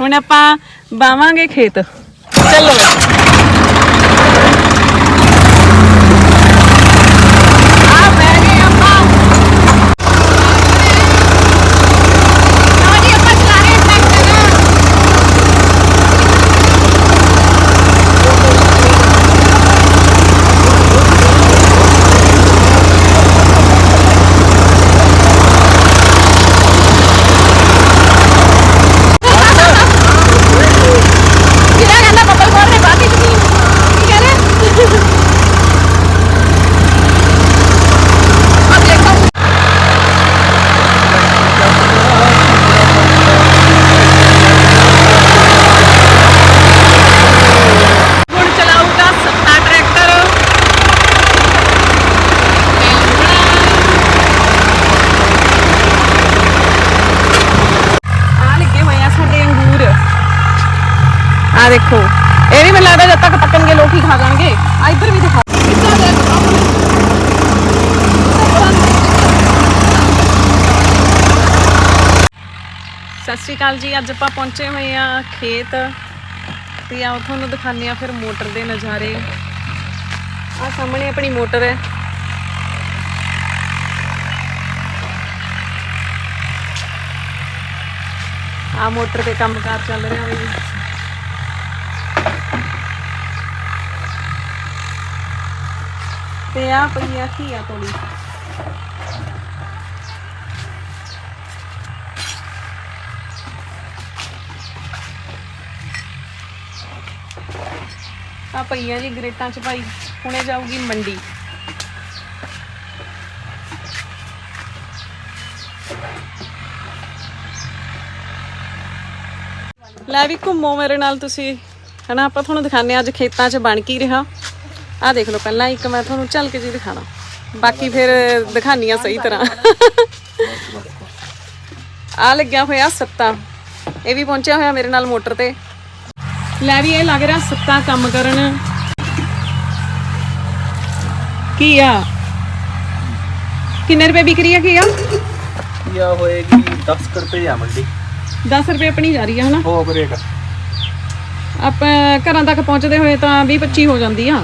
ਹੁਣ ਆਪਾਂ ਬਾਵਾਂਗੇ ਖੇਤ। ਚਲੋ ਆ ਬਹਿ ਗਏ ਆਪਾਂ ਲਓ ਜੀ ਆਪਾਂ ਚਲਾ ਰਹੇ ਹਾਂ ਟਰੈਕਟਰ ਕਿਹੜਾ ਕਹਿੰਦਾ ਬੱਬਲ ਖੋਲ ਰਹੇ ਬਾਕੀ ਜ਼ਮੀਨ ਕੀ ਕਹਿ ਰਹੇ ਆ ਦੇਖੋ ਹੁਣ ਚਲਾਊਗਾ ਸੱਤਾ ਟਰੈਕਟਰ ਆ ਲੱਗੇ ਹੋਏ ਆ ਸਾਡੇ ਅੰਗੂਰ ਆ ਦੇਖੋ। ਇਹ ਵੀ ਮੈਨੂੰ ਲੱਗਦਾ ਜਦ ਤੱਕ ਪੱਕਣਗੇ ਲੋਕ ਹੀ ਖਾ ਜਾਣਗੇ। ਆ ਇੱਧਰ ਵੀ ਦਿਖਾ। ਸਤਿ ਸ਼੍ਰੀ ਅਕਾਲ ਜੀ, ਅੱਜ ਆਪਾਂ ਪਹੁੰਚੇ ਹੋਏ ਆ ਖੇਤ। ਤੇ ਆਓ ਤੁਹਾਨੂੰ ਦਿਖਾਉਂਦੇ ਆ ਫਿਰ ਮੋਟਰ ਦੇ ਨਜ਼ਾਰੇ। ਆ ਸਾਹਮਣੇ ਆਪਣੀ ਮੋਟਰ ਹੈ। ਆ ਮੋਟਰ ਤੇ ਕੰਮਕਾਰ ਚੱਲ ਰਿਹਾ ਹੈ। ਤੇ ਆ ਪਈ ਘੀਆ ਤੋੜੀ ਆ ਪਈ ਜੀ ਗ੍ਰੇਟਾਂ ਚ ਭਾਈ, ਹੁਣੇ ਜਾਊਗੀ ਮੰਡੀ। ਲੈ ਵੀ ਘੁੰਮੋ ਮੇਰੇ ਨਾਲ ਤੁਸੀਂ। ਹਨਾ, ਆਪਾਂ ਤੁਹਾਨੂੰ ਦਿਖਾਉਂਦੇ ਹਾਂ ਅੱਜ ਖੇਤਾਂ 'ਚ ਬਣ ਕੀ ਰਿਹਾ। ਆਹ ਦੇਖ ਲਓ ਪਹਿਲਾਂ ਇੱਕ ਮੈਂ ਤੁਹਾਨੂੰ ਝਲਕ ਜੀ ਦਿਖਾਣਾ। ਬਾਕੀ ਫਿਰ ਦਿਖਾਨੀਆਂ ਸਹੀ ਤਰ੍ਹਾਂ। ਆ ਲੱਗਿਆ ਹੋਇਆ ਸੱਤਾ। ਇਹ ਵੀ ਪਹੁੰਚਿਆ ਹੋਇਆ ਮੇਰੇ ਨਾਲ ਮੋਟਰ ਤੇ। ਲੈ ਵੀ ਇਹ ਲੱਗ ਰਿਹਾ ਸੱਤਾ ਕੰਮ ਕਰਨ। ਕੀ ਆ? ਕਿੰਨੇ ਰੁਪਏ ਵਿਕਰੀ ਆ ਕੀ ਆ? ਯਾ ਹੋਏਗੀ 10 ਕੁ ਰੁਪਏ ਆ ਮੰਡੀ। 10 ਰੁਪਏ ਆਪਣੀ ਜਾ ਰਹੀ ਆ ਹਨਾ? ਹੋ ਰੇਟ ਆਪਾਂ ਘਰਾਂ ਤੱਕ ਪਹੁੰਚਦੇ ਹੋਏ ਤਾਂ 20 25 ਹੋ ਜਾਂਦੀ ਆ।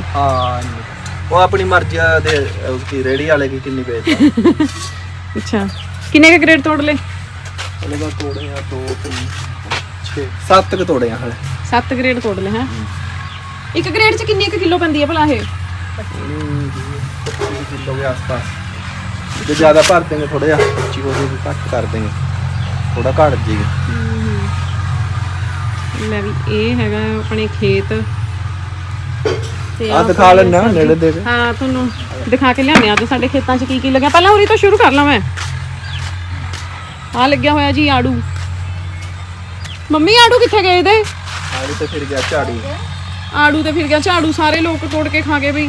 ਉਹ ਆਪਣੀ ਮਰਜ਼ੀ ਦੇ ਉਸਦੀ ਰੇੜੀ ਵਾਲੇ ਕੀ ਕਿੰਨੀ ਵੇਚਦਾ ਅੱਛਾ। ਕਿੰਨੇ ਕ ਗ੍ਰੇਡ ਤੋੜ ਲੇ ਉਹਨੇ ਬਾ ਤੋੜੇ ਆ 2 3 6 7 ਕ ਤੋੜੇ ਆ ਹਲੇ। 7 ਗ੍ਰੇਡ ਤੋੜ ਲੇ ਹੈ? ਇੱਕ ਗ੍ਰੇਡ ਚ ਕਿੰਨੇ ਕ ਕਿਲੋ ਪੈਂਦੀ ਆ ਭਲਾ ਇਹ? 25 ਕਿਲੋ ਦੇ ਆਸ-ਪਾਸ। ਜੇ ਜ਼ਿਆਦਾ ਭਰ ਦੇਂਗੇ ਥੋੜਾ ਜਿਹਾ ਚੀਜ਼ ਹੋ ਜੂਗੀ ਘੱਟ ਕਰ ਦੇਂਗੇ। ਥੋੜਾ ਘੱਟ ਜੀਗਾ। ਲੈ ਵੀ ਇਹ ਹੈਗਾ ਆਪਣੇ ਖੇਤ। ਆ ਦਿਖਾ ਲੈਣਾ ਨੇੜੇ ਦੇ। ਹਾਂ ਤੁਹਾਨੂੰ ਦਿਖਾ ਕੇ ਲਿਆਉਂਦੇ ਆ ਅੱਜ ਸਾਡੇ ਖੇਤਾਂ 'ਚ ਕੀ ਕੀ ਲੱਗਿਆ। ਪਹਿਲਾਂ ਉਰੀ ਤੋਂ ਸ਼ੁਰੂ ਕਰ ਲਾਂ ਮੈਂ। ਆ ਲੱਗਿਆ ਹੋਇਆ ਜੀ ਆੜੂ। ਮੰਮੀ ਆੜੂ ਕਿੱਥੇ ਗਏ ਦੇ ਆੜੂ ਤੇ ਫਿਰ ਗਿਆ ਝਾੜੂ। ਆੜੂ ਤੇ ਫਿਰ ਗਿਆ ਝਾੜੂ। ਸਾਰੇ ਲੋਕ ਤੋੜ ਕੇ ਖਾ ਗਏ ਬਈ।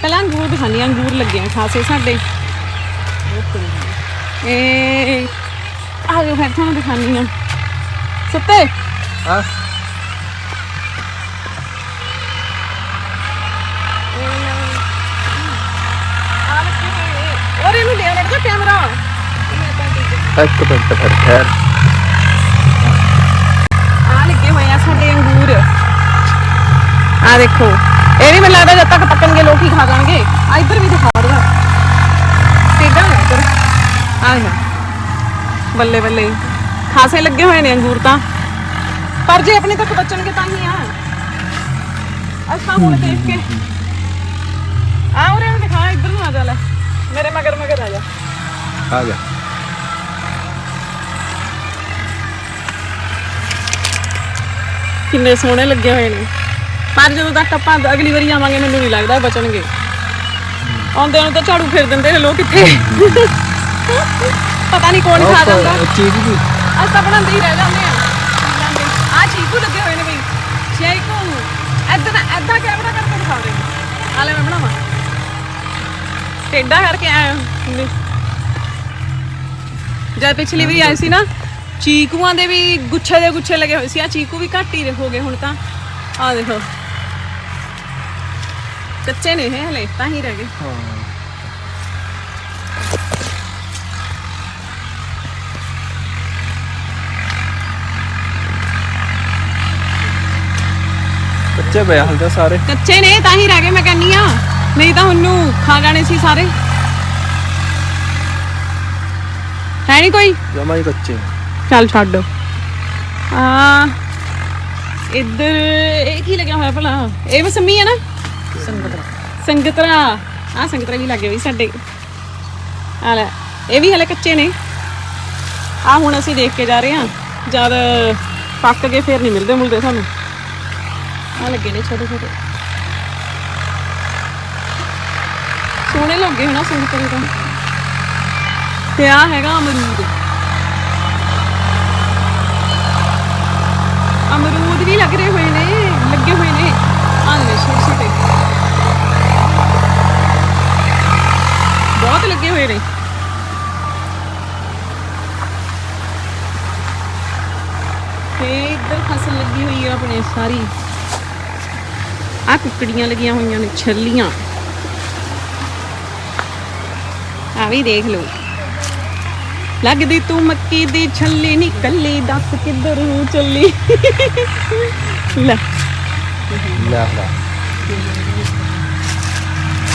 ਪਹਿਲਾਂ ਅੰਗੂਰ ਦਿਖਾਣੀ ਅੰਗੂਰ ਲੱਗੇ ਆ ਖਾਸੇ ਸਾਡੇ। ਇਹ ਆ ਗਏ ਫਿਰ ਤੁਹਾਨੂੰ ਦਿਖਾਣੀ ਆ ਸੱਤੇ? ਹਾਂ। ਔਰ ਆ ਲੱਗੇ ਹੋਏ ਆ ਸਾਡੇ ਅੰਗੂਰ। ਆ ਦੇਖੋ। ਇਹ ਵੀ ਮੈਨੂੰ ਲੱਗਦਾ ਜਦ ਤੱਕ ਪੱਕਣਗੇ ਲੋਕ ਹੀ ਖਾ ਜਾਣਗੇ। ਆ ਇੱਧਰ ਵੀ ਦਿਖਾ ਦਵਾ ਟੇਡਾ ਨਾ ਇੱਧਰ। ਆ ਨਾ ਬੱਲੇ ਬੱਲੇ। ਖਾਸੇ ਲੱਗੇ ਹੋਏ ਨੇ ਅੰਗੂਰ ਤਾਂ। ਪਰ ਜੇ ਆਪਣੇ ਤੱਕ ਬਚਣਗੇ ਤਾਂ ਹੀ ਆ। ਅਸਾਂ ਹੁਣ ਦੇਖ ਕੇ। ਆ ਉਰੇ ਨੂੰ ਦਿਖਾ ਇੱਧਰ ਨੂੰ ਆ ਜਾ ਲੈ। ਮੇਰੇ ਮਗਰ ਮਗਰ ਆ ਜਾ। ਆ ਗਿਆ ਕਿੰਨੇ ਸੋਹਣੇ ਲੱਗੇ ਹੋਏ ਨੇ। ਪਰ ਜਦੋਂ ਤੱਕ ਆਪਾਂ ਅਗਲੀ ਵਾਰੀ ਆਵਾਂਗੇ ਮੈਨੂੰ ਨਹੀਂ ਲੱਗਦਾ ਬਚਣਗੇ। ਆਉਂਦੇ ਨੂੰ ਤਾਂ ਝਾੜੂ ਫੇਰ ਦਿੰਦੇ ਨੇ ਲੋਕ ਕਿੱਥੇ ਪਤਾ ਨਹੀਂ ਕੌਣ ਖਾ ਜਾਂਦਾ। ਚੀਜ਼ ਵੀ ਅਸ ਤਾਂ ਬਣਾਉਂਦੇ ਹੀ ਰਹਿ ਜਾਂਦੇ ਆ। ਆ ਚੀਕੂ ਲੱਗੇ ਹੋਏ ਨੇ ਬਈ। ਚੀਕੂ ਐਦਾਂ ਐਦਾਂ ਕੈਮਰਾ ਕਰਕੇ ਦਿਖਾਉਂਦੇ ਆ ਲੈ ਮੈਂ ਬਣਾਵਾਂ। ਟੇਡਾ ਕਰਕੇ ਆਇਆ ਜਦ ਪਿਛਲੀ ਵੀ ਆਈ ਸੀ ਨਾ ਚੀਕੂਆਂ ਦੇ ਵੀ ਗੁੱਛੇ ਦੇ ਗੁੱਛੇ ਲੱਗੇ ਹੋਏ ਸੀ। ਆ ਚੀਕੂ ਵੀ ਘੱਟ ਹੀ ਹੋ ਗਏ ਹੁਣ ਤਾਂ। ਆ ਦੇਖੋ। ਕੱਚੇ ਨੇ ਇਹ ਹਲੇ ਤਾਂ ਹੀ ਰਹਿ ਗਏ। ਹਾਂ ਬੱਚੇ ਪਿਆ ਹਲ ਤਾਂ ਸਾਰੇ। ਕੱਚੇ ਨੇ ਤਾਂ ਹੀ ਰਹਿ ਗਏ ਮੈਂ ਕਹਿੰਨੀ ਆ ਨਹੀਂ ਤਾਂ ਉਹਨੂੰ ਖਾ ਜਾਣੇ ਸੀ ਸਾਰੇ। ਹੈ ਨਹੀਂ ਕੋਈ? ਜਮਾ ਹੀ ਕੱਚੇ ਚੱਲ ਛੱਡ। ਆ ਇੱਧਰ ਇਹ ਕੀ ਲੱਗਿਆ ਹੋਇਆ ਭਲਾ? ਇਹ ਮਸੰਮੀ ਹੈ ਨਾ? ਸੰਗਤਰਾ ਸੰਗਤਰਾ ਆ ਸੰਗਤਰਾ ਵੀ ਲੱਗੇ ਹੋਈ ਸਾਡੇ। ਆ ਲੈ, ਇਹ ਵੀ ਹਲੇ ਕੱਚੇ ਨੇ। ਆ ਹੁਣ ਅਸੀਂ ਦੇਖ ਕੇ ਜਾ ਰਹੇ ਹਾਂ। ਜਦ ਪੱਕ ਕੇ ਫੇਰ ਨਹੀਂ ਮਿਲਦੇ ਮੁਲਦੇ ਸਾਨੂੰ। ਆ ਲੱਗੇ ਨੇ ਛੋਟੇ ਛੋਟੇ। ਸੋਹਣੇ ਲੱਗੇ ਹੋਣਾ ਸੰਗਤਰੇ ਤਾਂ। ਤੇ ਆ ਹੈਗਾ ਅਮਰੂਦ। ਅਮਰੂਦ ਵੀ ਲੱਗ ਰਹੇ ਹੋਏ ਨੇ ਲੱਗੇ ਹੋਏ ਨੇ ਆਹ ਨੇ ਛੋਟੇ ਛੋਟੇ ਬਹੁਤ ਲੱਗੇ ਹੋਏ ਨੇ। ਤੇ ਇੱਧਰ ਫਸਲ ਲੱਗੀ ਹੋਈ ਆ ਆਪਣੇ ਸਾਰੀ। ਆ ਕੁੱਕੜੀਆਂ ਲੱਗੀਆਂ ਹੋਈਆਂ ਨੇ, ਛੱਲੀਆਂ। ਆ ਵੀ ਦੇਖ ਲਓ। ਲੱਗਦੀ ਤੂੰ ਮੱਕੀ ਦੀ ਛੱਲੀ ਨੀ, ਕੱਲੀ ਦੱਸ ਕਿੱਧਰ ਨੂੰ ਚੱਲੀ। ਲੈ ਲੈ।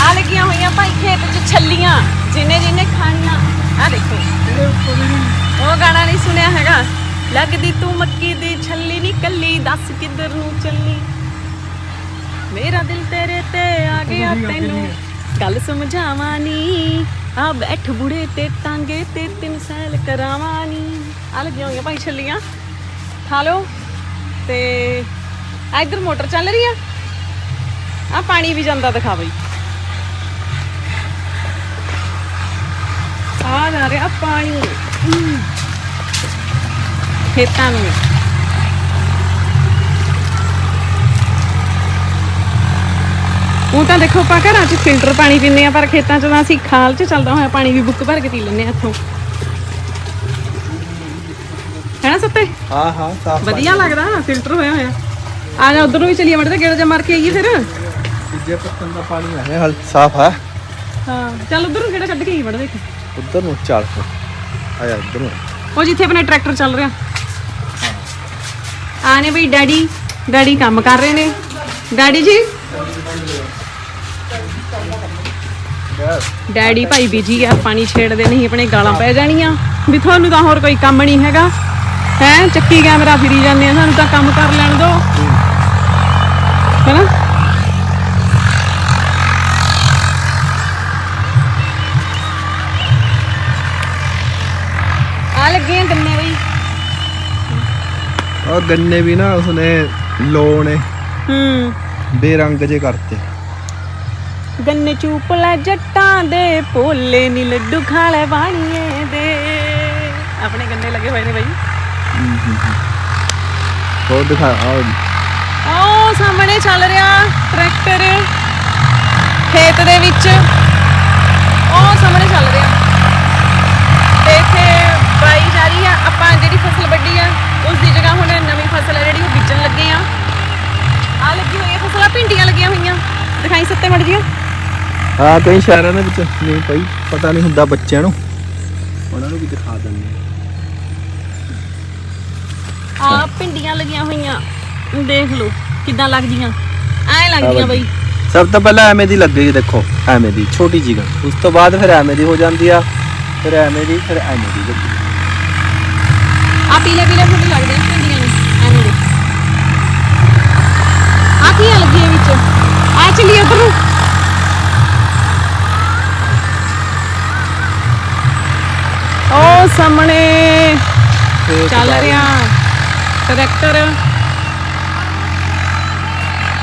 ਆ ਲੱਗੀਆਂ ਹੋਈਆਂ ਭਾਈ ਖੇਤ 'ਚ ਛੱਲੀਆਂ ਜਿਨੇ ਜਿਨੇ ਖਾਣੀਆਂ ਆ। ਦੇਖੋ। ਉਹ ਗਾਣਾ ਨਹੀਂ ਸੁਣਿਆ ਹੈਗਾ। ਲੱਗਦੀ ਤੂੰ ਮੱਕੀ ਦੀ ਛੱਲੀ ਨੀ ਕੱਲੀ ਦੱਸ ਕਿੱਧਰ ਨੂੰ ਚੱਲੀ? ਮੇਰਾ ਦਿਲ ਤੇਰੇ ਤੇ ਆ ਗਿਆ ਤੈਨੂੰ। ਗੱਲ ਸਮਝਾਵਾਂ ਨੀ ਆ ਬੈਠ ਬੁੜੇ ਤੇ ਟਾਂਗੇ ਤੇ ਤਿੰਨ ਸੈਲ ਕਰਾਵਾਂ ਨੀ ਆ ਲੱਗੀਆਂ ਹੋਈਆਂ ਭਾਈ ਛੱਲੀਆਂ। ਖਾ ਲਓ। ਤੇ ਆ ਇੱਧਰ ਮੋਟਰ ਚੱਲ ਰਹੀ ਆ। ਆ ਪਾਣੀ ਵੀ ਜਾਂਦਾ ਦਿਖਾ ਬਈ। ਆ ਜਾ ਰਿਹਾ ਪਾਣੀ ਹਮ। ਖੇਤਾਂ ਨੂੰ ਉਹ ਤਾਂ ਦੇਖੋ ਆਪਾਂ ਘਰਾਂ 'ਚ ਫਿਲਟਰ ਪਾਣੀ ਪੀਂਦੇ ਆ ਪਰ ਖੇਤਾਂ 'ਚ ਤਾਂ ਅਸੀਂ ਖਾਲ 'ਚ ਚੱਲਦਾ ਹੋਇਆ ਪਾਣੀ ਵੀ ਬੁੱਕ ਭਰ ਕੇ ਪੀ ਲੈਂਦੇ ਆ ਇੱਥੋਂ ਹੈਨਾ ਸੱਤੇ ਹਾਂ ਹਾਂ ਸਾਫ਼ ਵਧੀਆ ਲੱਗਦਾ ਫਿਲਟਰ ਹੋਇਆ ਹੋਇਆ ਆ ਜਾ ਉਧਰ ਨੂੰ ਵੀ ਚਲੀਏ ਮੜੇ ਤੇ ਗੇੜਾ ਜਾ ਮਾਰ ਕੇ ਆਈਏ ਫਿਰ ਤੀਜੇ ਪੱਤਨ ਦਾ ਪਾਣੀ ਰਿਹਾ ਹਲ ਸਾਫ਼ ਹੈ ਹਾਂ ਚੱਲ ਉਧਰ ਨੂੰ ਗੇੜਾ ਕੱਢ ਕੇ ਆਈਏ ਮੜੇ ਦੇਖ ਉੱਧਰ ਨੂੰ ਚੱਲ ਫਿਰ। ਆ ਜਾ ਇੱਧਰ ਨੂੰ। ਉਹ ਜਿੱਥੇ ਆਪਣੇ ਟਰੈਕਟਰ ਚੱਲ ਰਿਹਾ। ਆ ਨੇ ਬਈ ਡੈਡੀ ਡੈਡੀ ਕੰਮ ਕਰ ਰਹੇ ਨੇ। ਡੈਡੀ ਜੀ? ਡੈਡੀ ਭਾਈ ਬਿਜ਼ੀ ਆ ਪਾਣੀ ਛੇੜਦੇ ਨਹੀਂ ਆਪਣੇ ਗਾਲਾਂ ਪੈ ਜਾਣੀਆਂ। ਵੀ ਤੁਹਾਨੂੰ ਤਾਂ ਹੋਰ ਕੋਈ ਕੰਮ ਨਹੀਂ ਹੈਗਾ। ਹੈ ਚੱਕੀ ਕੈਮਰਾ ਫਿਰੀ ਜਾਂਦੇ ਆ ਸਾਨੂੰ ਤਾਂ ਕੰਮ ਕਰ ਲੈਣ ਦਿਓ। ਹੈਨਾ? ਬਈ ਉਹ ਗੰਨੇ ਵੀ। ਨਾ ਉਸਨੇ ਲੋ ਨੇ ਹੂੰ। ਬੇਰੰਗ ਜੇ ਕਰਤੇ। ਗੰਨੇ ਚੂਪ ਲੈ ਜੱਟਾਂ ਦੇ ਭੋਲੇ ਨੀ ਲੱਡੂ ਖਾ ਲੈ ਬਾਣੀਏ ਦੇ। ਆਪਣੇ ਗੰਨੇ ਲੱਗੇ ਹੋਏ ਨੇ ਬਾਈ। ਹੋਰ ਦਿਖਾ ਆ ਉਹ ਸਾਹਮਣੇ ਚੱਲ ਰਿਹਾ ਟਰੈਕਟਰ। ਖੇਤ ਦੇ ਵਿੱਚ। ਉਹ ਸਾਹਮਣੇ ਚੱਲ ਰਿਹਾ। ਤੇ ਇੱਥੇ ਜਾ ਰਹੀ ਆ ਆਪਾਂ ਜਿਹੜੀ ਫਸਲ ਵੱਢੀ ਆ ਉਸ ਦੀ ਜਗ੍ਹਾ ਹੁਣ ਨਵੀਂ ਫਸਲ ਹੈ ਜਿਹੜੀ ਉਹ ਬੀਜਣ ਲੱਗੇ ਆ। ਆ ਲੱਗੀ ਹੋਈ ਆ ਫਸਲਾਂ ਭਿੰਡੀਆਂ ਲੱਗੀਆਂ ਹੋਈਆਂ। ਦਿਖਾਈ ਸੱਤੇ ਮੜ ਜੀਆਂ ਹਾਂ ਕਈ ਸ਼ਹਿਰਾਂ ਦੇ ਵਿੱਚ ਨਹੀਂ ਪਈ ਪਤਾ ਨਹੀਂ ਹੁੰਦਾ ਬੱਚਿਆਂ ਨੂੰ। ਉਹਨਾਂ ਨੂੰ ਵੀ ਦਿਖਾ ਦਿੰਦੇ ਆ ਭਿੰਡੀਆਂ ਲੱਗੀਆਂ ਹੋਈਆਂ ਦੇਖ ਲਓ ਕਿੱਦਾਂ ਲੱਗਦੀਆਂ। ਐ ਲੱਗਦੀਆਂ ਬਈ। ਸਭ ਤੋਂ ਪਹਿਲਾਂ ਐਵੇਂ ਦੀ ਲੱਗੇਗੀ ਦੇਖੋ ਐਵੇਂ ਦੀ ਛੋਟੀ ਜਿਹੀ ਉਸ ਤੋਂ ਬਾਅਦ ਫਿਰ ਐਵੇਂ ਦੀ ਹੋ ਜਾਂਦੀ ਆ ਫਿਰ ਐਵੇਂ ਦੀ ਫਿਰ ਐਵੇਂ ਦੀ ਆ ਪੀਲੇ ਪੀਲੇ ਫੁੱਲ ਲੱਗਦੇ ਆ, ਭਿੰਡੀਆਂ ਨੂੰ। ਐਵੇਂ ਦੇ ਆ ਕੀ ਆ ਲੱਗੀਆਂ ਵਿੱਚ? ਆ ਚਲੀ ਉਧਰ। ਨੂੰ ਉਹ ਸਾਹਮਣੇ ਚੱਲ ਰਿਹਾ ਟਰੈਕਟਰ।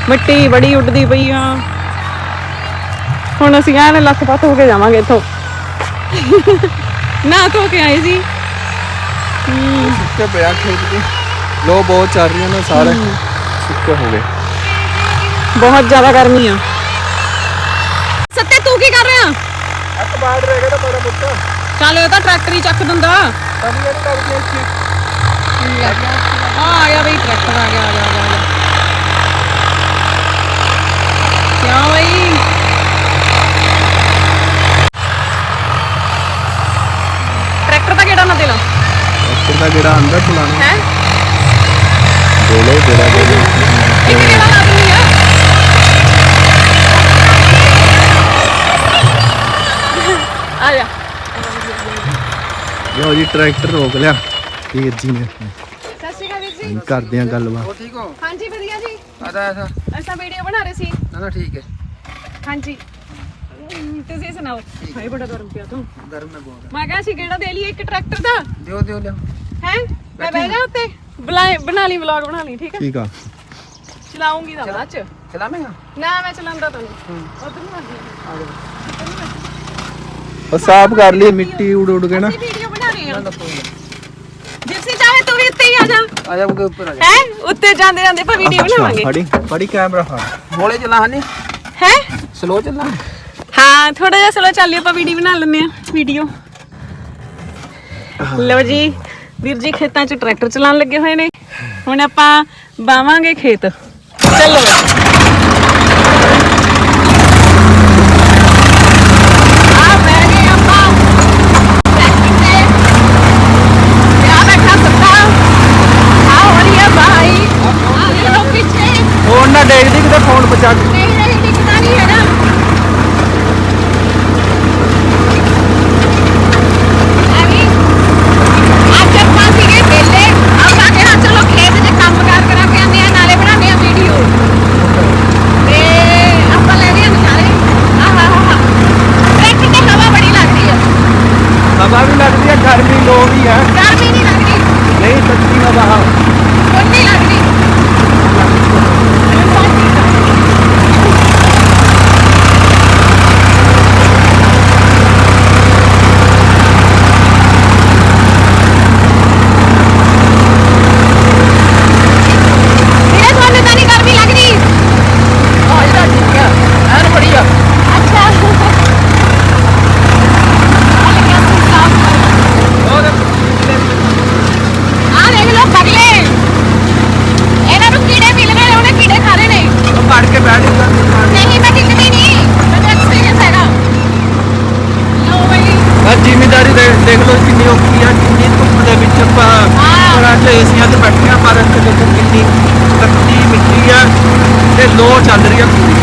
ਮਿੱਟੀ ਬੜੀ ਉੱਡਦੀ ਪਈ ਆ। ਹੁਣ ਅਸੀਂ ਐਨ ਲੱਖ ਪੱਤ ਹੋ ਕੇ ਜਾਵਾਂਗੇ ਇੱਥੋਂ। ਨਾ ਧੋ ਕੇ ਆਏ ਸੀ। ਹੂੰ। ਸੁੱਕੇ ਪਿਆ ਖੇਤ ਦੇ ਲੋ ਬਹੁਤ ਚੱਲ ਰਹੀਆਂ ਨੇ ਸਾਰੇ ਸੁੱਕੇ ਹੋ ਗਏ ਬਹੁਤ ਜ਼ਿਆਦਾ ਗਰਮੀ ਆ ਸੱਤੇ ਤੂੰ ਕੀ ਕਰ ਰਿਹਾ ਅਖਬਾਰ ਰਹਿ ਗਿਆ ਤਾਂ ਬੜਾ ਮੁੱਟਾ ਚੱਲ ਇਹ ਤਾਂ ਟਰੈਕਟਰ ਹੀ ਚੱਕ ਦਿੰਦਾ ਤभी ਇਹ ਲੱਗ ਗਿਆ ਇੱਥੇ ਆ ਆਇਆ ਬਈ ਟਰੈਕਟਰ ਆ ਗਿਆ ਆ ਗਿਆ ਆ ਗਿਆ ਕਿਉਂ ਬਈ ਟਰੈਕਟਰ ਦਾ ਕਿਹੜਾ ਨਾ ਦੇਣਾ ਇੱਥੇ ਦਾ ਜਿਹੜਾ ਅੰਦਰ ਚਲਾਣਾ ਹੈ? ਦੇ ਲੋ ਜਿਹੜਾ ਲੋ ਇੱਕ ਕਿਹੜਾ ਲਾ ਦਿੰਦੀ ਆ? ਆ ਜਾ। ਜੋ ਜੀ ਟਰੈਕਟਰ ਰੋਕ ਲਿਆ। ਵੀਰ ਜੀ ਨੇ। ਸਤਿ ਸ਼੍ਰੀ ਅਕਾਲ ਵੀਰ ਜੀ। ਕਰਦੇ ਆ ਗੱਲਬਾਤ। ਠੀਕ ਹੋ? ਹਾਂਜੀ ਵਧੀਆ ਜੀ। ਆਦਾ ਐਸਾ ਅਸਾਂ ਵੀਡੀਓ ਬਣਾ ਰਹੇ ਸੀ। ਨਾ ਨਾ ਠੀਕ ਹੈ। ਹਾਂਜੀ। ਤੁਸੀਂ ਸੁਣਾਓ? ਹਾਏ ਬੜਾ ਗਰਮ ਪਿਆ ਤੂੰ। ਗਰਮ ਮੈਂ ਬਹੁਤ। ਮੈਂ ਕਿਹਾ ਸੀ ਕਿਹੜਾ ਦੇ ਲਈ ਇੱਕ ਟਰੈਕਟਰ ਦਾ? ਦਿਓ ਦਿਓ ਲਿਓ। ਹੈ? ਮੈਂ ਬਹਿ ਜਾ ਉੱਤੇ। ਬੁਲਾ ਬਣਾ ਲਈ ਵਲੌਗ ਬਣਾ ਲਈ ਠੀਕ ਹੈ? ਠੀਕ ਆ। ਚਲਾਉਂਗੀ ਤਾਂ ਬਾਅਦ ਚ। ਚਲਾਵੇਂਗਾ? ਨਾ ਮੈਂ ਚਲਾਉਂਦਾ ਤੁਹਾਨੂੰ ਉਧਰ ਨੂੰ ਆਉਂਦੀ ਉਹ ਸਾਫ਼ ਕਰ ਲਈ ਮਿੱਟੀ ਉੜ ਉੜ ਕੇ ਨਾ। ਵੀਡੀਓ ਬਣਾ ਰਹੇ ਹਾਂ। ਜਿਸੇ ਚਾਹੇ ਤੂੰ ਵੀ ਉੱਤੇ ਹੀ ਆ ਜਾ। ਆ ਜਾ ਕੇ ਉੱਪਰ ਆ ਜਾ। ਹੈ? ਉੱਤੇ ਜਾਂਦੇ ਜਾਂਦੇ ਆਪਾਂ ਵੀਡੀਓ ਬਣਾਵਾਂਗੇ। ਫੜੀ ਫੜੀ ਕੈਮਰਾ ਫੜ। ਹੌਲੇ ਚਲਾ ਹਨੀ। ਹੈ? ਸਲੋ ਚੱਲਣਾ ਹਾਂ ਥੋੜਾ ਜਿਹਾ ਸਲੋ ਚੱਲੀ ਆਪਾਂ ਵੀਡੀਓ ਬਣਾ ਲੈਂਦੇ ਆ ਵੀਡੀਓ। ਲਓ ਜੀ, ਵੀਰ ਜੀ ਖੇਤਾਂ 'ਚ ਟਰੈਕਟਰ ਚਲਾਉਣ ਲੱਗੇ ਹੋਏ ਨੇ। ਹੁਣ ਆਪਾਂ ਬਾਵਾਂਗੇ ਖੇਤ। ਚਲੋ। ਆ ਬਹਿ ਗਏ ਆਪਾਂ। ਟਰੈਕਟਰ ਤੇ ਆ ਬੈਠਾ ਸੱਤਾ ਆ ਹੋ ਰਹੀ ਹੈ ਬਾਈ ਆ ਦੇਖੋ ਪਿੱਛੇ ਫੋਨ ਨਾ ਡੇਗਦੀ ਕਿਤੇ ਫੋਨ ਬਚਾ ਕੇ ਨਹੀਂ ਨਹੀਂ ਦਿਖਦਾ ਨਹੀਂ ਹੈ ਨਾ ਐਵੇਂ ਅੱਜ ਆਪਾਂ ਸੀਗੇ ਵਿਹਲੇ ਆਪਾਂ ਕਿਹਾ ਚਲੋ ਖੇਤ 'ਚ ਕੰਮ ਕਾਰ ਕਰਾ ਕੇ ਆਉਂਦੇ ਆ ਨਾਲੇ ਬਣਾਉਂਦੇ ਆ ਵੀਡੀਓ ਤੇ ਆਪਾਂ ਲੈ ਰਹੇ ਆ ਨਜ਼ਾਰੇ ਆਹਾ ਹਾ ਹਾ ਟਰੈਕਟਰ ਤੇ ਹਵਾ ਬੜੀ ਲੱਗਦੀ ਆ ਹਵਾ ਵੀ ਲੱਗਦੀ ਹੈ ਗਰਮੀ ਲੋ ਵੀ ਹੈ ਗਰਮੀ ਨਹੀਂ ਲੱਗਦੀ ਨਹੀਂ ਸੱਚੀ ਹਵਾ ਆ। ਠੰਡੀ ਲੱਗਦੀ ਇਹ ਤੁਹਾਨੂੰ ਤਾਂ ਨਹੀਂ ਗਰਮੀ ਲੱਗਦੀ ਆ ਇਹਦਾ ਠੀਕ ਆ ਐਨ ਬੜੀ ਆ ਅੱਛਾ ਆ ਲੱਗਿਆ ਸੀ ਸਾਫ਼ ਉਹ ਆ ਦੇਖ ਲਓ ਪਗਲੇ ਇਹਨਾਂ ਨੂੰ ਕੀੜੇ ਮਿਲ ਗਏ ਉਹਨੇ ਕੀੜੇ ਖਾ ਰਹੇ ਨੇ ਉਹ ਫੜ ਕੇ ਬੈਠ ਜਾ ਨਹੀਂ ਮੈਂ ਟਿਕਦੀ ਨਹੀਂ ਮੈਨੂੰ ਐਕਸਪੀਰੀਅੰਸ ਹੈਗਾ ਲੋ ਬਈ ਆ ਜ਼ਿਮੀਦਾਰੀ ਦੇ ਦੇਖ ਲਓ ਕਿੰਨੀ ਔਖੀ ਆ ਕਿੰਨੀ ਧੁੱਪ ਦੇ ਵਿੱਚ ਆਪਾਂ ਹਾਂ। ਘਰਾਂ 'ਚ ਏਸੀਆਂ 'ਤੇ ਬੈਠੇ ਆ ਪਰ ਇੱਥੇ ਦੇਖੋ ਕਿੰਨੀ ਤੱਤੀ ਮਿੱਟੀ ਆ ਤੇ ਲੋ ਚੱਲ ਰਹੀ ਆ ਪੂਰੀ।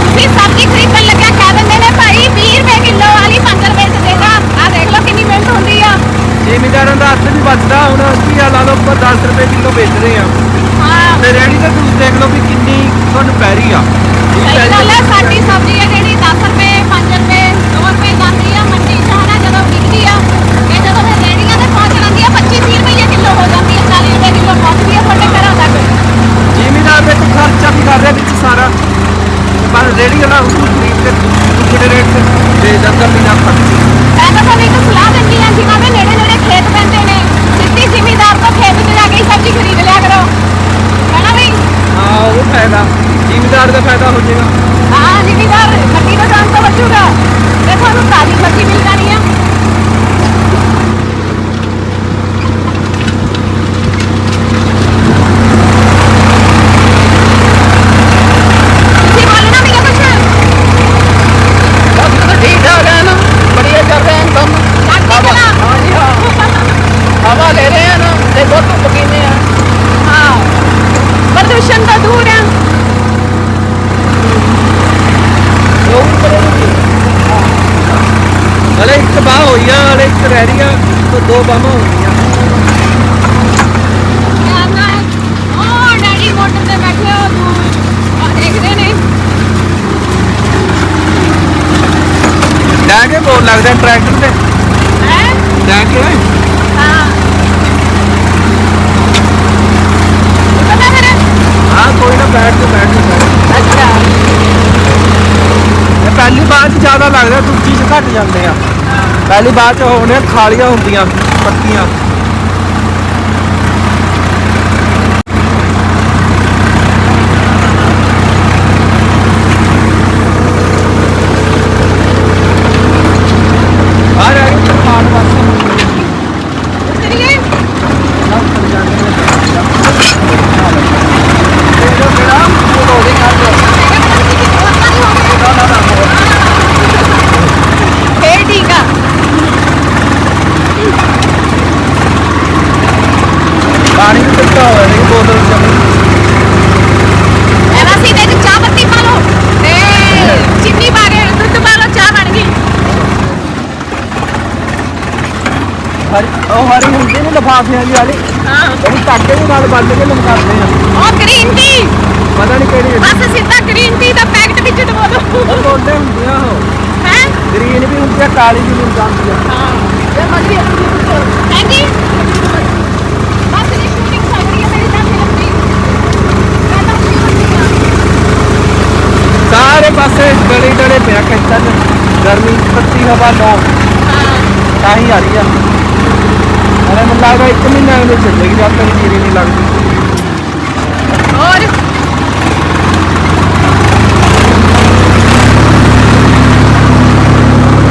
ਤੁਸੀਂ ਸਬਜ਼ੀ ਖਰੀਦਣ ਲੱਗਿਆ ਕਹਿ ਦਿੰਦੇ ਨੇ ਭਾਈ 20 ਰੁਪਏ ਕਿਲੋ ਵਾਲੀ 5 ਰੁਪਏ ਚ ਦੇਗਾ ਆ ਦੇਖ ਲਓ ਕਿੰਨੀ ਮਿਹਨਤ ਹੁੰਦੀ ਆ। ਜ਼ਿਮੀਦਾਰਾਂ ਦਾ ਹੱਥ ਵੀ ਬਚਦਾ ਹੁਣ ਅਸੀਂ ਆ ਲਾ ਲਓ ਆਪਾਂ 10 ਰੁਪਏ ਕਿਲੋ ਵੇਚ ਰਹੇ ਆ ਹਾਂ। ਤੇ ਰੇੜੀ ਤੇ ਤੁਸੀਂ ਦੇਖ ਲਓ ਵੀ ਕਿੰਨੀ ਤੁਹਾਨੂੰ ਪੈ ਰਹੀ ਆ। ਸਹੀ ਗੱਲ ਹੈ ਸਾਡੀ ਸਬਜ਼ੀ ਹੈ ਜਿਹੜੀ 10 ਰੁਪਏ 5 ਰੁਪਏ 25 30 ਰੁਪਏ ਕਿਲੋ ਹੋ ਜਾਂਦੀ ਆ 40 ਰੁਪਏ ਕਿਲੋ ਪਹੁੰਚਦੀ ਆ ਤੁਹਾਡੇ ਘਰਾਂ ਤੱਕ। ਜ਼ਿਮੀਦਾਰ ਦੇ ਤੋਂ ਖਰਚਾ ਵੀ ਕਰ ਰਿਹਾ ਵਿੱਚ ਸਾਰਾ। ਪਰ ਰੇੜੀ ਵਾਲਾ ਉਸ ਨੂੰ ਖਰੀਦ ਕੇ ਦੂਜੇ ਰੇਟ ਤੇ ਦੇ ਜਾਂਦਾ ਬਿਨਾਂ ਖਰਚੇ? ਮੈਂ ਤਾਂ ਤੁਹਾਨੂੰ ਇੱਕ ਸਲਾਹ ਦਿੰਦੀ ਆ ਜਿਨ੍ਹਾਂ ਦੇ ਨੇੜੇ ਨੇੜੇ ਖੇਤ ਪੈਂਦੇ ਨੇ ਸਿੱਧੀ ਜ਼ਿਮੀਦਾਰ ਤੋਂ ਖੇਤ 'ਚ ਜਾ ਕੇ ਹੀ ਸਬਜ਼ੀ ਖਰੀਦ ਲਿਆ ਕਰੋ। ਹੈਨਾ ਬਈ ਹਾਂ ਉਹ ਫਾਇਦਾ। ਜ਼ਿਮੀਦਾਰ ਦਾ ਫਾਇਦਾ ਹੋ ਜਾਏਗਾ। ਹਾਂ ਜ਼ਿਮੀਦਾਰ ਮੰਡੀ ਤੋਂ ਜਾਣ ਤੋਂ ਬਚੂਗਾ ਤੇ ਤੁਹਾਨੂੰ ਤਾਜ਼ੀ ਸਬਜ਼ੀ ਮਿਲ ਜਾਣੀ ਆ ਤੁਸੀਂ ਬੋਲਣਾ ਨਹੀਂ ਕੁਛ ਬਸ ਠੀਕ ਠਾਕ ਹੈ ਨਾ ਬੜੀਆ ਚੱਲ ਰਿਹਾ ਹੈ ਕੰਮ ਲੱਗ ਗਈ ਚਲਾ ਹਾਂ ਜੀ ਹਾਂ ਹਵਾ ਲੈ ਰਹੇ ਆ ਨਾ ਤੇ ਬਹੁਤ ਧੁੱਪ ਕਿੰਨੇ ਆ ਹਾਂ ਪ੍ਰਦੂਸ਼ਣ ਤੋਂ ਦੂਰ ਆ ਲੋਕ ਬੜੇ ਹਲੇ ਇੱਕ ਬਾਹ ਹੋਈ ਆ ਹਲੇ ਇੱਕ ਰਹਿ ਰਹੀ ਆ ਤੇ ਦੋ ਬਾਹਾਂ ਹੋਣੀਆਂ ਆਨਾ ਉਹ ਡੈਡੀ ਮੋਟਰ ਤੇ ਬੈਠੇ ਹੋ ਤੂੰ ਆ ਦੇਖਦੇ ਨੇ ਲੈ ਕੇ ਬੋਲ ਲੱਗਦਾ ਟਰੈਕਟਰ ਤੇ। ਹੈ? ਲੈ ਕੇ ਹਾਂ। ਪਤਾ ਫਿਰ। ਹਾਂ ਕੋਈ ਨਾ ਬੈਠ ਕੇ ਬੈਠ ਕੇ। ਬੈਠ। ਅੱਛਾ। ਇਹ ਪਹਿਲੀ ਬਾਰ 'ਚ ਜ਼ਿਆਦਾ ਲੱਗਦਾ ਦੂਜੀ 'ਚ ਘੱਟ ਜਾਂਦੇ ਆ। ਪਹਿਲੀ ਬਾਰ 'ਚ ਹੋਣੇ ਖਾਲੀਆਂ ਹੁੰਦੀਆਂ ਪੱਕੀਆਂ ਲਫਾਫਿਆਂ ਦੀ ਵਾਲੀ। ਹਾਂ। ਉਹਨੂੰ ਟਾਕੇ ਦੇ ਨਾਲ ਬੰਨ ਕੇ ਲਮਕਾਉਂਦੇ ਆ। ਉਹ ਗ੍ਰੀਨ ਟੀ ਪਤਾ ਨਹੀਂ ਕਿਹੜੀ ਬਸ ਸਿੱਧਾ ਗ੍ਰੀਨ ਟੀ ਦਾ ਪੈਕਟ ਵਿੱਚ ਦਬਾ ਦੋ। ਉਹ ਦੋਨੇ ਹੁੰਦੀਆਂ ਉਹ। ਹੈ? ਗ੍ਰੀਨ ਵੀ ਹੁੰਦੀ ਆ ਕਾਲੀ ਵੀ ਮਿਲ ਜਾਂਦੀ ਆ। ਹਾਂ। ਇਹ ਮਗਰੀ ਹਾਂਜੀ? ਬਸ ਇਹ ਸ਼ੂਟਿੰਗ ਚੱਲ ਰਹੀ ਹੈ ਮੇਰੀ ਤਾਂ ਫਿਲਮ ਦੀ ਮੈਂ ਤਾਂ ਆਪਣੀ ਬੰਦੀ ਆ। ਸਾਰੇ ਪਾਸੇ ਗੜੇ ਗੜੇ ਪਿਆ ਖੇਤਾਂ 'ਚ। ਗਰਮੀ ਪੱਤੀ ਹਵਾ ਲੋ ਹਾਂ। ਤਾਂ ਹੀ ਆ ਰਹੀ ਆ। ਅਰੇ ਮੈਨੂੰ ਲੱਗਦਾ ਇੱਕ ਮਹੀਨਾ ਵਿੱਚ ਚੱਲੇਗੀ ਜਦ ਤੱਕ ਜੀਰੀ ਨਹੀਂ ਲੱਗਦੀ। ਹੋਰ?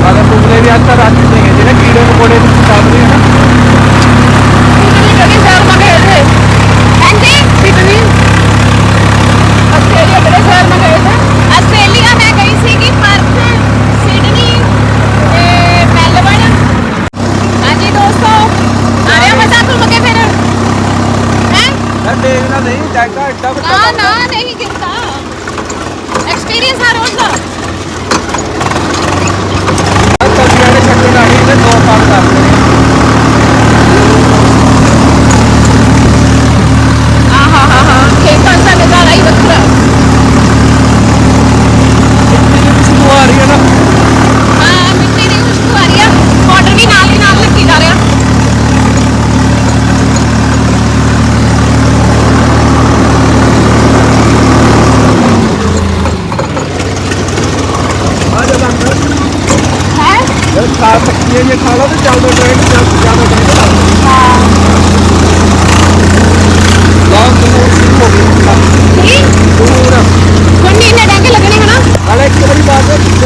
ਅਗਰ ਤੁਮਨੇ ਵੀ ਅੱਜ ਤੱਕ ਰਾਤ ਦੇ ਜਿਹੜੇ ਕੀੜੇ ਮਕੋੜੇ ਨੂੰ ਚੱਲਦੇ ਆ ਨਾ ਕਿਹੜੀ ਸ਼ਹਿਰ ਮਾ ਗਏ ਥੇ ਹਾਂਜੀ ਸਿਡਨੀ ਆਸਟ੍ਰੇਲੀਆ ਕਿਹੜੇ ਸ਼ਹਿਰ ਮਾ ਗਏ ਥੇ ਆਸਟ੍ਰੇਲੀਆ ਮੈਂ ਗਈ ਸੀ ਕਿ ਪਰਥ ਸਿਡਨੀ ਤੇ ਮੈਲਬਨ ਹਾਂਜੀ ਦੋਸਤੋ ਆ ਰਿਹਾ ਮਜ਼ਾ ਘੁੰਮ ਕੇ ਫਿਰ ਹੈ ਮੈਂ ਦੇਖਦਾ ਨਹੀਂ ਜਾਇਕਾ ਐਡਾ ਨਾ ਨਾ ਨਹੀਂ ਗਿਰਦਾ ਐਕਸਪੀਰੀਅੰਸ ਆ ਰੋਜ਼ ਦਾ ਕਬੀਆਂ ਨੇ ਛੱਡੇ ਲਾਣੀ ਤੇ ਦੋ ਪਾਲ ਕਰਦੇ ਨੇ ਆਹਾ ਹਾ ਹਾ ਖੇਤਾਂ ਦਾ ਨਜ਼ਾਰਾ ਹੀ ਵੱਖਰਾ ਖੁਸ਼ਬੂ ਆ ਰਹੀ ਹੈ ਨਾ ਹਾਂ ਮਿੱਟੀ ਦੀ ਖੁਸ਼ਬੂ ਆ ਰਹੀ ਆ ਪਾਊਡਰ ਵੀ ਨਾਲ ਹੀ ਨਾਲ ਲੱਗੀ ਜਾ ਰਿਹਾ ਆ ਜਾ ਲੰਗ ਹੈ। ਜਦ ਖਾ ਸਕੀਏ ਜੇ ਖਾ ਲਓ ਤੇ ਚੱਲਦਾ ਟ੍ਰੇਨ ਚੱਲ ਜਾਂਦਾ ਟ੍ਰੇਨ ਹਾਂ। ਬਹੁਤ ਦੂਰ ਸੀ ਹੋ। ਗਈ ਦੂਰ ਗੁੰਡੀ ਨੇ ਡੰਗ ਲੱਗਣੇ ਹਨਾ? ਨਾਲੇ ਇੱਕ ਵਾਰੀ ਬਾਅਦ ਵਿੱਚ।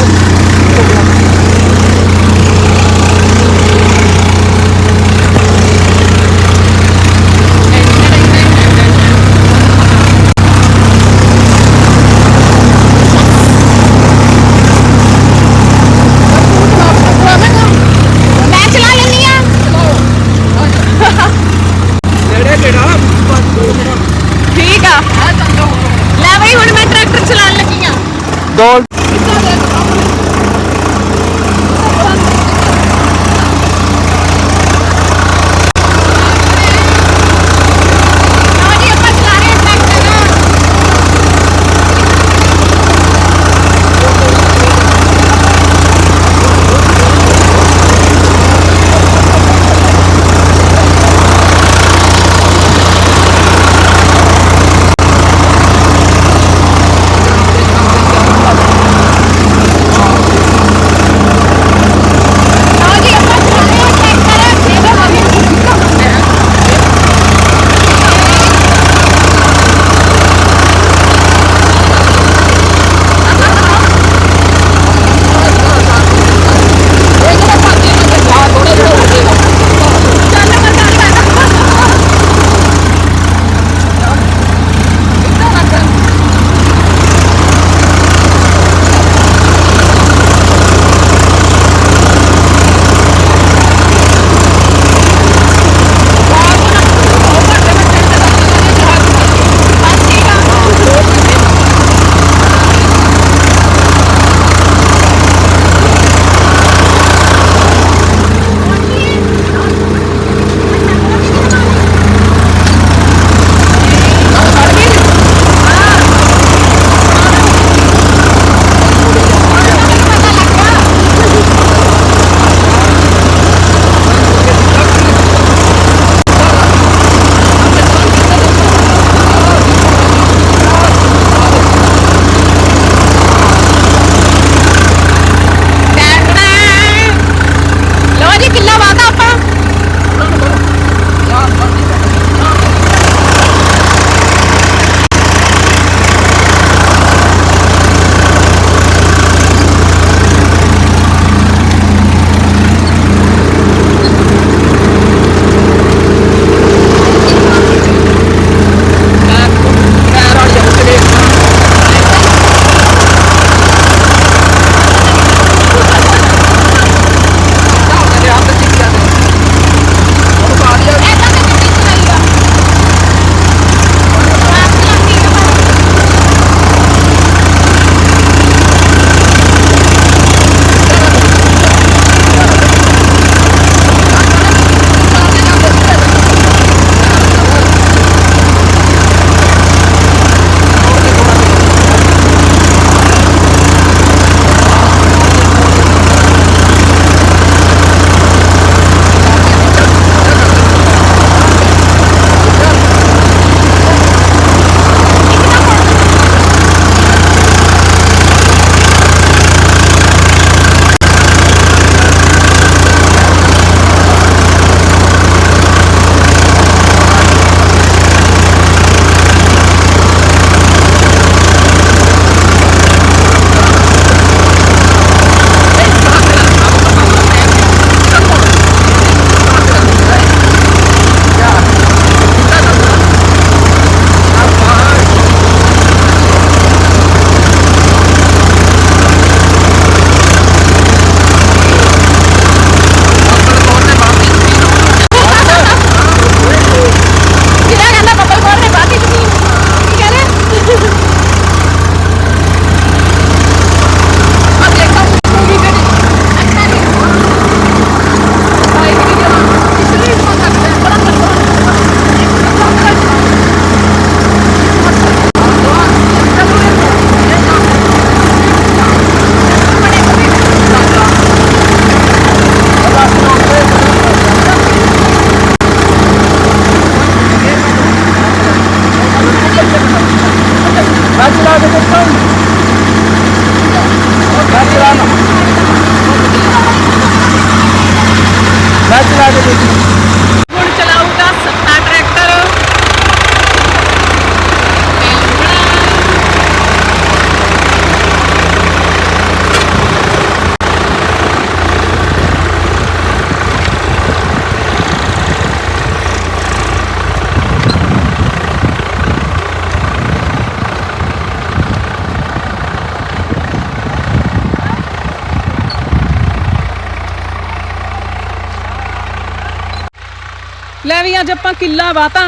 ਲੈ ਵੀ ਅੱਜ ਆਪਾਂ ਕਿੱਲਾ ਵਾਤਾ।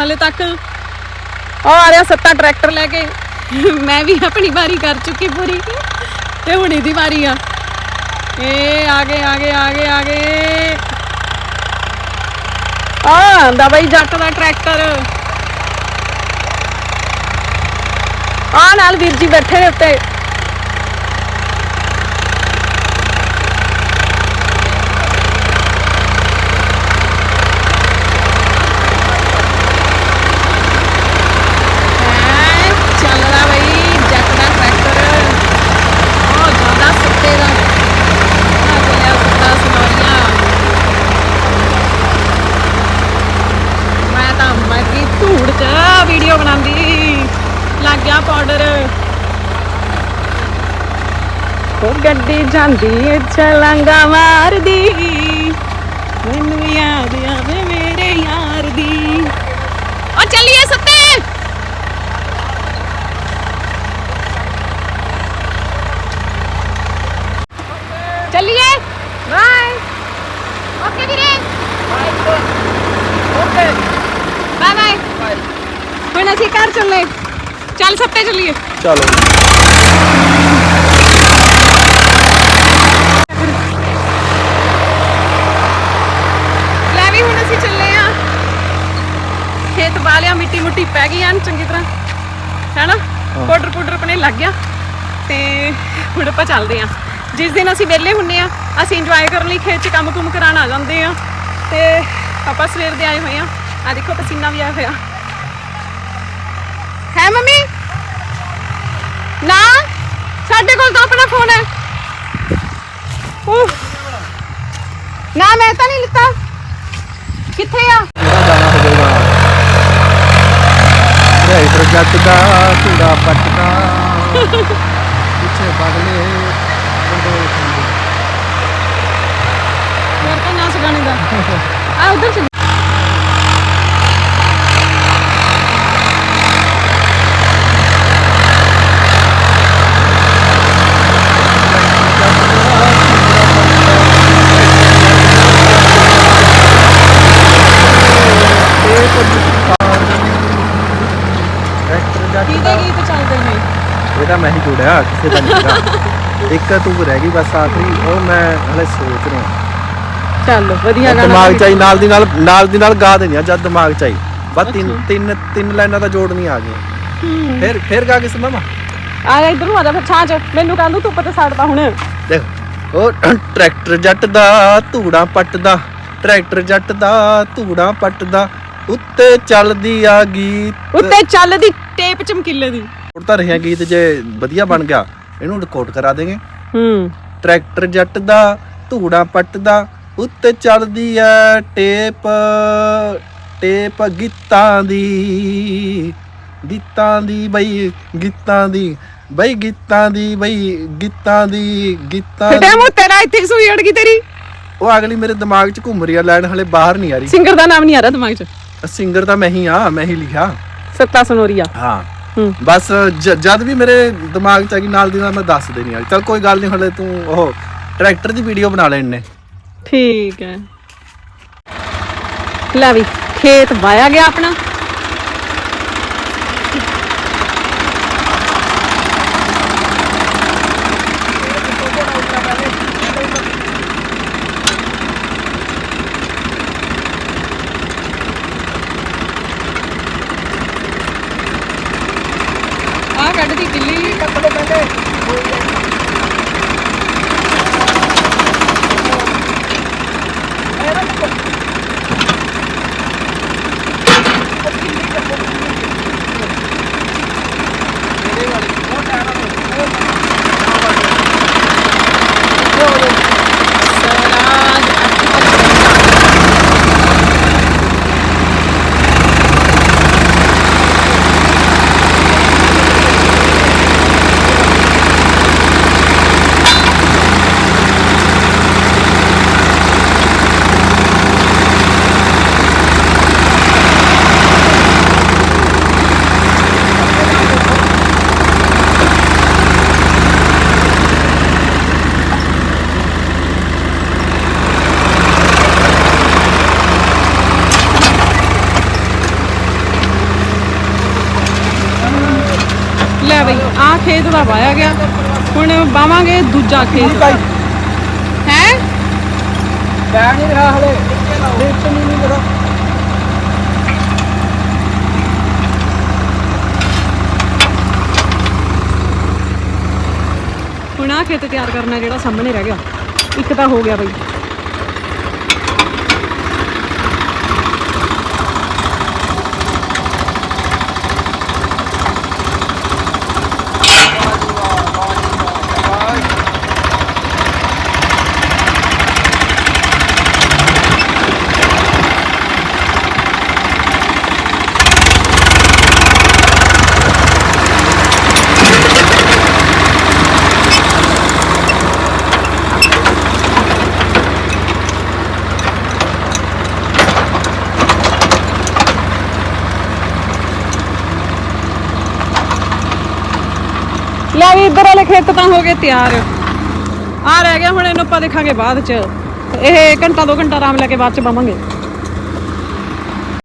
ਹਲੇ ਤੱਕ ਆ ਰਿਹਾ ਸੱਤਾ ਟਰੈਕਟਰ ਲੈ ਕੇ। ਮੈਂ ਵੀ ਆਪਣੀ ਵਾਰੀ ਕਰ ਚੁੱਕੀ ਪੂਰੀ। ਤੇ ਹੁਣ ਇਹਦੀ ਵਾਰੀ ਆ। ਏ, ਆ ਗਏ ਆ ਗਏ ਆ ਗਏ ਆ ਗਏ। ਆ ਆਂਦਾ ਬਈ ਜੱਟ ਦਾ ਟਰੈਕਟਰ। ਆ ਨਾਲ ਵੀਰ ਜੀ ਬੈਠੇ ਨੇ ਉੱਤੇ ਹੈਂ, ਚੱਲਦਾ ਬਈ ਜੱਟ ਦਾ ਟਰੈਕਟਰ ਉਹ ਜਾਂਦਾ ਸੁੱਤੇ ਦਾ ਆ ਚੱਲਿਆ ਸੁੱਤਾ ਸਨੋਰੀਆ ਮੈਂ ਤਾਂ ਮੱਗੀ ਧੂੜ ਚ ਵੀਡੀਓ ਬਣਾਉਂਦੀ ਲੱਗ ਗਿਆ ਪਾਊਡਰ ਉਹ ਗੱਡੀ ਜਾਂਦੀ ਏ ਛਲਾਂਗਾ ਮਾਰਦੀ ਮੈਨੂੰ ਯਾਦ ਆਵੇ ਮੇਰੇ ਯਾਰ ਦੀ ਉਹ ਚੱਲੀਏ ਸੱਤੇ ਚੱਲੀਏ ਬਾਏ ਓਕੇ ਵੀਰੇ ਓਕੇ ਬਾਏ ਬਾਏ ਹੁਣ ਅਸੀਂ ਘਰ ਚੱਲੇ ਚੱਲ ਸੱਤੇ ਚੱਲੀਏ। ਚਲੋ ਲੈ ਵੀ ਹੁਣ ਅਸੀਂ ਚੱਲੇ ਆ। ਖੇਤ ਵਾਲਿਆ ਮਿੱਟੀ ਮੁੱਟੀ ਪੈ ਗਈ ਐਨ ਚੰਗੀ ਤਰ੍ਹਾਂ। ਹੈਨਾ? ਪਾਊਡਰ ਪਾਊਡਰ ਆਪਣੇ ਲੱਗ ਗਿਆ। ਤੇ ਹੁਣ ਆਪਾਂ ਚੱਲਦੇ ਆ। ਜਿਸ ਦਿਨ ਅਸੀਂ ਵਿਹਲੇ ਹੁੰਨੇ ਆ ਅਸੀਂ ਇੰਜੋਏ ਕਰਨ ਲਈ ਖੇਤ 'ਚ ਕੰਮ ਕੁਮ ਕਰਾਉਣ ਆ ਜਾਂਦੇ ਆ। ਤੇ ਆਪਾਂ ਸਵੇਰ ਦੇ ਆਏ ਹੋਏ ਆ। ਆ ਦੇਖੋ ਪਸੀਨਾ ਵੀ ਆਇਆ ਹੋਇਆ। ਹੈ ਮੰਮੀ ਨਾ ਸਾਡੇ ਕੋਲ ਤਾਂ ਆਪਣਾ ਫੋਨ ਹੈ ਉਫ। ਨਾ ਮੈਂ ਤਾਂ ਨਹੀਂ ਲਿੱਤਾ ਕਿੱਥੇ ਆ ਜਿਹੜਾ ਗਾਣਾ ਹੋਵੇਗਾ ਰਾਈਟਰ ਜੱਟ ਦਾ ਧੂੜਾ ਪੱਟਦਾ ਪਿੱਛੇ ਬਗਲੇ ਮੁੰਡੇ ਖਾਂਦੇ ਹੋਰ ਤਾਂ ਨਾ ਗਾਣੇ ਦਾ ਆ ਉਧਰ ਚੱਲ ਰਾਈਟਰ ਜੱਟ ਕਿਹਦੇ ਦਾ ਗੀਤ ਚੱਲਦੇ ਨੇ ਇਹਦਾ ਮੈਂ ਹੀ ਜੋੜਿਆ ਕਿਸੇ ਦਾ ਨਹੀਂ ਹੈਗਾ ਇੱਕ ਤੂੰ ਰਹਿ ਗਈ ਬਸ ਆਖਰੀ ਉਹ ਮੈਂ ਹਲੇ ਸੋਚ ਰਿਹਾ। ਚੱਲ ਵਧੀਆ ਗਾਣਾ ਦਿਮਾਗ ਚ ਆਈ ਨਾਲ ਦੀ ਨਾਲ ਨਾਲ ਦੀ ਨਾਲ ਗਾ ਦੇਣੀ ਆ ਜਦ ਦਿਮਾਗ ਚ ਆਈ। ਬਸ ਤਿੰਨ ਤਿੰਨ ਤਿੰਨ ਲਾਈਨਾਂ ਦਾ ਜੋੜ ਨਹੀਂ ਆ ਗਈਆਂ ਫਿਰ ਫਿਰ ਗਾ ਕੇ ਸੁਣਾਵਾ? ਆ ਜਾ ਇਧਰ ਨੂੰ ਆ ਜਾ ਫਿਰ ਛਾਂ ਚ। ਮੈਨੂੰ ਕਾਹਨੂੰ ਧੁੱਪ ਤੇ ਸੜਦਾ ਹੁਣ। ਦੇਖ ਉਹ ਟਰੈਕਟਰ ਜੱਟ ਦਾ ਧੂੜਾ ਪੱਟਦਾ। ਟਰੈਕਟਰ ਜੱਟ ਦਾ ਧੂੜਾ ਪੱਟਦਾ। ਉੱਤੇ ਚੱਲਦੀ ਆ ਗੀਤ। ਉੱਤੇ ਚੱਲਦੀ ਟੇਪ ਚਮਕੀਲੇ ਦੀ। ਹੁਣ ਤਾਂ ਰਿਹਾ ਗੀਤ ਜੇ ਵਧੀਆ ਬਣ ਗਿਆ ਇਹਨੂੰ ਰਿਕਾਰਡ ਕਰਾ ਦੇਗੇ। ਹੂੰ। ਟਰੈਕਟਰ ਜੱਟ ਦਾ ਧੂੜਾ ਪੱਟਦਾ ਉੱਤੇ ਚੱਲਦੀ ਐ ਟੇਪ ਟੇਪ ਗੀਤਾਂ ਦੀ ਗੀਤਾਂ ਦੀ ਬਈ ਗੀਤਾਂ ਦੀ ਬਈ ਗੀਤਾਂ ਦੀ ਬਈ ਗੀਤਾਂ ਦੀ ਗੀਤਾਂ ਦੀ। ਮੂੰ ਤੇਰਾ ਇੱਥੇ ਸੂਈ ਅੜ ਗਈ ਤੇਰੀ। ਉਹ ਅਗਲੀ ਮੇਰੇ ਦਿਮਾਗ 'ਚ ਘੁੰਮ ਰਹੀ ਆ ਲਾਈਨ ਹਲੇ ਬਾਹਰ ਨਹੀਂ ਆ ਰਹੀ। ਸਿੰਗਰ ਦਾ ਨਾਮ ਨਹੀਂ ਆ ਰਿਹਾ ਦਿਮਾਗ 'ਚ। ਸਿੰਗਰ ਤਾਂ ਮੈਂ ਹੀ ਆ ਮੈਂ ਹੀ ਲਿਖਿਆ। ਸੱਤਾ ਸਨੋਰੀਆ। ਹੂੰ। ਬਸ ਜ- ਜਦ ਵੀ ਮੇਰੇ ਦਿਮਾਗ ਚ ਆ ਗਈ ਨਾਲ ਦੀ ਨਾਲ ਮੈਂ ਦੱਸ ਦੇਣੀ ਆ। ਚਲ ਕੋਈ ਗੱਲ ਨਹੀਂ ਹਲੇ ਤੂੰ ਉਹ ਟਰੈਕਟਰ ਦੀ ਵੀਡੀਓ ਬਣਾ ਲੈ ਇਹਨੇ ਠੀਕ ਹੈ। ਲੈ ਵੀ, ਖੇਤ ਵਾਇਆ ਗਿਆ ਆਪਣਾ ਆ ਕੱਢਦੀ ਕਿੱਲੀ ਕੱਪੜੇ ਪਹਿਲੇ ਗਿਆ ਬਈ ਆਹ ਖੇਤ ਦਾ ਵਾਇਆ ਗਿਆ। ਹੁਣ ਬਾਵਾਂਗੇ ਦੂਜਾ ਖੇਤ। ਹੈ? ਬੈ ਨਹੀਂ ਰਿਹਾ ਹਲੇ। ਲਿਫਟ ਨਹੀਂ ਨਹੀਂ ਮੇਰਾ ਹੁਣ ਆਹ ਖੇਤ ਤਿਆਰ ਕਰਨਾ ਜਿਹੜਾ ਸਾਹਮਣੇ ਰਹਿ ਗਿਆ। ਇੱਕ ਤਾਂ ਹੋ ਗਿਆ ਬਈ ਲੈ ਵੀ ਇੱਧਰ ਵਾਲੇ ਖੇਤ ਤਾਂ ਹੋ ਗਏ ਤਿਆਰ। ਆ ਰਹਿ ਗਿਆ, ਹੁਣ ਇਹਨੂੰ ਆਪਾਂ ਦੇਖਾਂਗੇ ਬਾਅਦ ਚ। ਇਹ ਘੰਟਾ, ਦੋ ਘੰਟਾ ਆਰਾਮ ਲੈ ਕੇ ਬਾਅਦ ਚ ਪਾਵਾਂਗੇ।